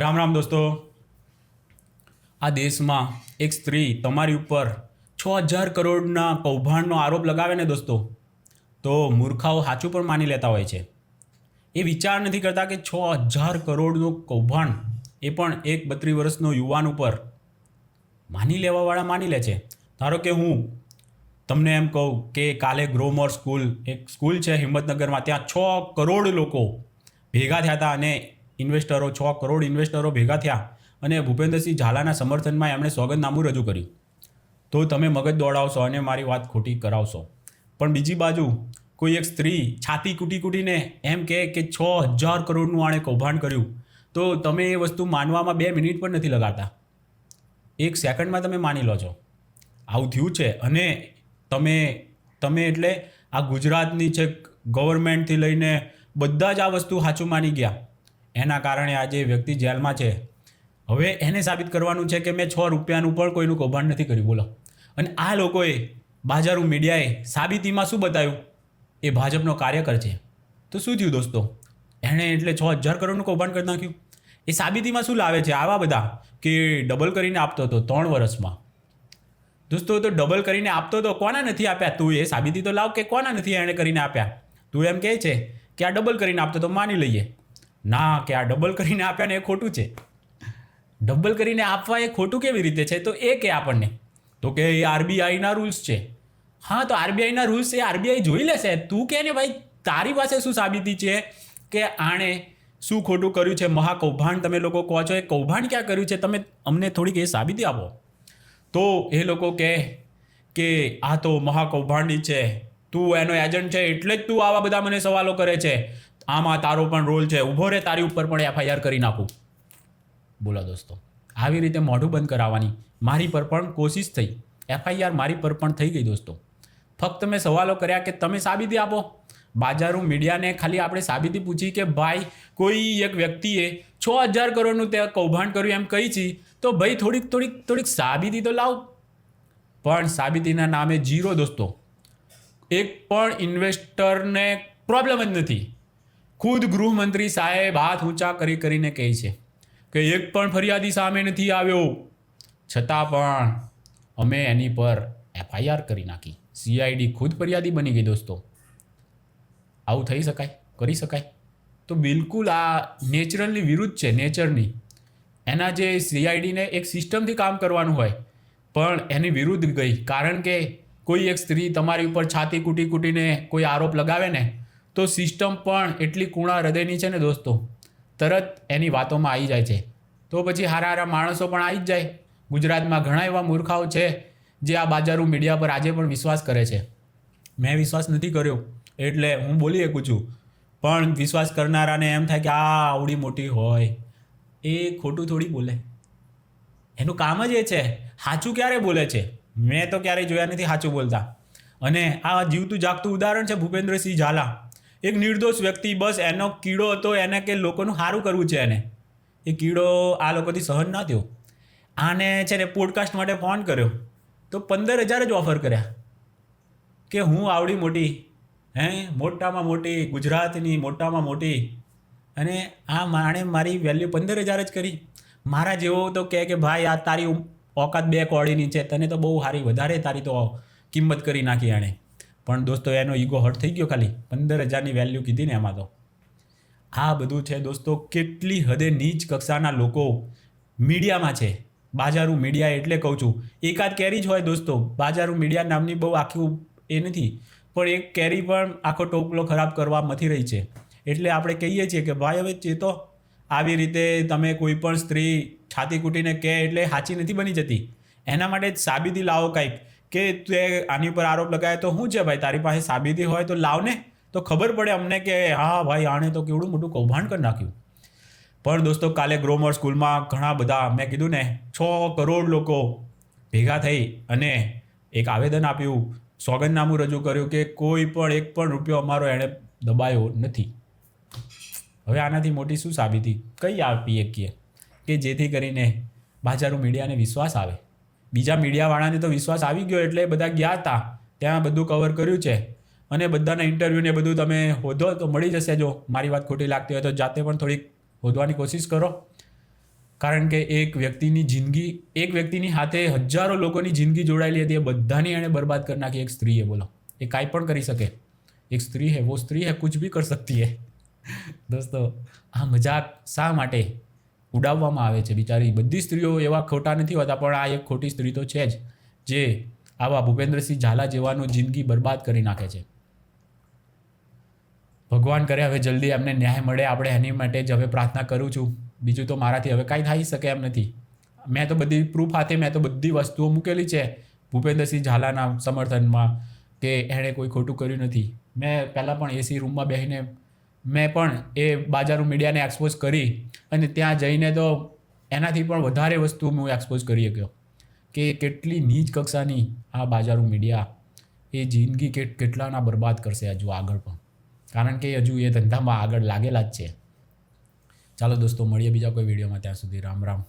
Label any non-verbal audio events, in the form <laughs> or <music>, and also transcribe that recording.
રામ રામ દોસ્તો. આ દેશમાં એક સ્ત્રી તમારી ઉપર છ હજાર કરોડના કૌભાંડનો આરોપ લગાવે ને દોસ્તો, તો મૂર્ખાઓ સાચું પણ માની લેતા હોય છે. એ વિચાર નથી કરતા કે છ હજાર કરોડનું કૌભાંડ એ પણ એક બત્રીસ વર્ષનો યુવાન ઉપર માની લેવાવાળા માની લે છે. ધારો કે હું તમને એમ કહું કે કાલે ગ્રોમર સ્કૂલ, એક સ્કૂલ છે હિંમતનગરમાં, ત્યાં છ કરોડ લોકો ભેગા થયા હતા અને ઇન્વેસ્ટરો, છ કરોડ ઇન્વેસ્ટરો ભેગા થયા અને ભૂપેન્દ્રસિંહ ઝાલાના સમર્થનમાં એમણે સોગંદનામું રજૂ કર્યું. તો તમે મગજ દોડાવશો અને મારી વાત ખોટી કરાવશો. પણ બીજી બાજુ કોઈ એક સ્ત્રી છાતી કૂટી કૂટીને એમ કહે કે છ હજાર કરોડનું આણે કૌભાંડ કર્યું, તો તમે એ વસ્તુ માનવામાં બે મિનિટ પણ નથી લગાડતા. એક સેકન્ડમાં તમે માની લો છો. આવું થયું છે અને તમે તમે એટલે આ ગુજરાતની છે ગવર્મેન્ટથી લઈને બધા જ આ વસ્તુ સાચું માની ગયા. એના કારણે આજે વ્યક્તિ જેલમાં છે, હવે એને સાબિત કરવાનું છે કે મેં છ રૂપિયાનું પણ કોઈનું કૌભાંડ નથી કર્યું. બોલો. અને આ લોકોએ બાજારું મીડિયાએ સાબિતીમાં શું બતાવ્યું? એ ભાજપનો કાર્યકર છે. તો શું થયું દોસ્તો? એણે એટલે છ હજાર કરોડનું કૌભાંડ કરી નાખ્યું. એ સાબિતીમાં શું લાવે છે? આવા બધા કે ડબલ કરીને આપતો હતો ત્રણ વર્ષમાં. દોસ્તો, તો ડબલ કરીને આપતો તો કોના નથી આપ્યા? તું એ સાબિતી તો લાવ કે કોના નથી એણે કરીને આપ્યા? તું એમ કહે છે કે આ ડબલ કરીને આપતો તો માની લઈએ. ના, કે આ ડબલ કરીને આપ્યા ને એ ખોટું છે? ડબલ કરીને આપવા એ ખોટું કેવી રીતે છે? તો એ કે આપણને. તો કે એ આરબીઆઈના રૂલ્સ છે. હા, તો આરબીઆઈના રૂલ્સ એ આરબીઆઈ જોઈ લેશે. તું કે ને ભાઈ, તારી પાસે શું સાબિતી છે? કે આણે શું ખોટું કર્યું છે? મહાકૌભાંડ તમે લોકો કહો છો. એ કૌભાંડ ક્યાં કર્યું છે? તમે અમને થોડીક એ સાબિતી આપો. તો એ લોકો કહે કે આ તો મહાકૌભાંડી છે. તું એનો એજન્ટ છે, એટલે જ તું આવા બધા મને સવાલો કરે છે. આમાં તારો પણ રોલ છે. ઊભો રહે તારી ઉપર પણ એફઆઈઆર કરી નાખું. બોલો દોસ્તો, આવી રીતે મોઢું બંધ કરાવવાની મારી પર પણ કોશિશ થઈ. એફઆઈઆર મારી પર પણ થઈ ગઈ દોસ્તો. ફક્ત મેં સવાલો કર્યા કે તમે સાબિતી આપો. બાજારું મીડિયાને ખાલી આપણે સાબિતી પૂછી કે ભાઈ, કોઈ એક વ્યક્તિએ છ હજાર કરોડનું તે કૌભાંડ કર્યું એમ કહી છી, તો ભાઈ થોડીક થોડીક થોડીક સાબિતી તો લાવ. પણ સાબિતીના નામે જીરો દોસ્તો. એક પણ ઇન્વેસ્ટરને પ્રોબ્લેમ જ નથી. ખુદ ગૃહમંત્રી સાહેબ હાથ ઊંચા કરી કરીને કહે છે કે એક પણ ફરિયાદી સામે નથી આવ્યો. છતાં પણ અમે એની પર એફઆઈઆર કરી નાખી. સીઆઈડી ખુદ ફરિયાદી બની ગઈ દોસ્તો. આવું થઈ શકાય? કરી શકાય? તો બિલકુલ આ નેચરલની વિરુદ્ધ છે, નેચરની. એના જે સીઆઈડીને એક સિસ્ટમથી કામ કરવાનું હોય, પણ એની વિરુદ્ધ ગઈ. કારણ કે કોઈ એક સ્ત્રી તમારી ઉપર છાતી કૂટી કૂટીને કોઈ આરોપ લગાવે ને તો સિસ્ટમ પણ એટલી કુણા હૃદયની છે ને દોસ્તો, તરત એની વાતોમાં આવી જાય છે. તો પછી હારા હારા માણસો પણ આવી જ જાય. ગુજરાતમાં ઘણા એવા મૂર્ખાઓ છે જે આ બાજારું મીડિયા પર આજે પણ વિશ્વાસ કરે છે. મેં વિશ્વાસ નથી કર્યો, એટલે હું બોલી શકું છું. પણ વિશ્વાસ કરનારાને એમ થાય કે આ આવડી મોટી હોય. એ ખોટું થોડી બોલે. એનું કામ જ એ છે, સાચું ક્યારે બોલે છે? મેં તો ક્યારેય જોયા નથી સાચું બોલતા. અને આ જીવતું જાગતું ઉદાહરણ છે ભૂપેન્દ્રસિંહ ઝાલા. એક નિર્દોષ વ્યક્તિ બસ એનો કીડો હતો, એને કે લોકોનું સારું કરવું છે એને. એ કીડો આ લોકોથી સહન ના થયો. આને છે ને પોડકાસ્ટ માટે ફોન કર્યો. તો પંદર હજાર જ ઓફર કર્યા. કે હું આવડી મોટી, હે, મોટામાં મોટી, ગુજરાતની મોટામાં મોટી. અને આ માણે મારી વેલ્યુ પંદર હજાર જ કરી. મારા જેવો તો કહે કે ભાઈ, આ તારી ઓકાત બે કોડીની છે, તને તો બહુ સારી વધારે તારી તો કિંમત કરી નાખી એણે પણ દોસ્તો, એનો ઈગો હર્ટ થઈ ગયો ખાલી. પંદર હજારની વેલ્યુ કીધી ને એમાં તો. આ બધું છે દોસ્તો, કેટલી હદે નીચ કક્ષાના લોકો મીડિયામાં છે. બાજારું મીડિયા એટલે કહું છું. એકાદ કેરી જ હોય દોસ્તો, બાજારું મીડિયા નામની બહુ આખું એ નથી. પણ એક કેરી પણ આખો ટોપલો ખરાબ કરવા મથી રહી છે. એટલે આપણે કહીએ છીએ કે ભાઈ, હવે ચેતો, આવી રીતે તમે કોઈ પણ સ્ત્રી છાતી કૂટીને કહે એટલે સાચી નથી બની જતી. એના માટે સાબિતી લાવો કંઈક. કે તે આની ઉપર આરોપ લગાવે તો શું છે ભાઈ? તારી પાસે સાબિતી હોય તો લાવને તો ખબર પડે અમને કે, હા, ભાઈ, આણે તો કેવડું મોટું કૌભાંડ કરી નાખ્યું. પણ દોસ્તો, કાલે ગ્રોમર સ્કૂલમાં ઘણા બધા, મેં કીધું ને, છ કરોડ લોકો ભેગા થઈ અને એક આવેદન આપ્યું, સોગંદનામું રજૂ કર્યું કે કોઈ પણ, એક પણ રૂપિયો અમારો એણે દબાયો નથી. હવે આનાથી મોટી શું સાબિતી? કઈ આપી શકીએ કે જેથી કરીને બાજારું મીડિયાને વિશ્વાસ આવે. બીજા મીડિયાવાળાને તો વિશ્વાસ આવી ગયો એટલે બધા ગયા હતા ત્યાં બધું કવર કર્યું છે. અને બધાના ઇન્ટરવ્યૂને બધું તમે હોધો તો મળી જશે જો. મારી વાત ખોટી લાગતી હોય તો જાતે પણ થોડીક હોદવાની કોશિશ કરો. કારણ કે એક વ્યક્તિની જિંદગી, એક વ્યક્તિની હાથે હજારો લોકોની જિંદગી જોડાયેલી હતી. એ બધાની એણે બરબાદ કરી નાખી. એક સ્ત્રીએ બોલો. એ કાંઈ પણ કરી શકે. એક સ્ત્રી હે, વો સ્ત્રી હે, કુછ ભી કર સકતી હે. <laughs> દોસ્તો, આ મજાક શા માટે? ઉડાવવામાં આવે છે. બિચારી બધી સ્ત્રીઓ એવા ખોટા નથી હોતા, પણ આ એક ખોટી સ્ત્રી તો છે જ, જે આવા ભૂપેન્દ્રસિંહ ઝાલા જેવાનું જિંદગી બરબાદ કરી નાખે છે. ભગવાન કરે હવે જલ્દી એમને ન્યાય મળે, આપણે એની માટે જ હવે પ્રાર્થના કરું છું. બીજું તો મારાથી હવે કાંઈ થઈ શકે એમ નથી. મેં તો બધી પ્રૂફ હાથે મેં તો બધી વસ્તુઓ મૂકેલી છે ભૂપેન્દ્રસિંહ ઝાલાના સમર્થનમાં, કે એણે કોઈ ખોટું કર્યું નથી. મેં પહેલાં પણ એસી રૂમમાં બેસીને મેં પણ એ બાજારું મીડિયાને એક્સપોઝ કરી અને ત્યાં જઈને તો એનાથી પણ વધારે વસ્તુ હું એક્સપોઝ કરી શક્યો. કે કેટલી નીચ કક્ષાની આ બાજારું મીડિયા એ જિંદગી કેટલાના બરબાદ કરશે હજુ આગળ પણ. કારણ કે હજુ એ ધંધામાં આગળ લાગેલા જ છે. ચાલો દોસ્તો, મળીએ બીજા કોઈ વિડીયોમાં. ત્યાં સુધી રામ રામ.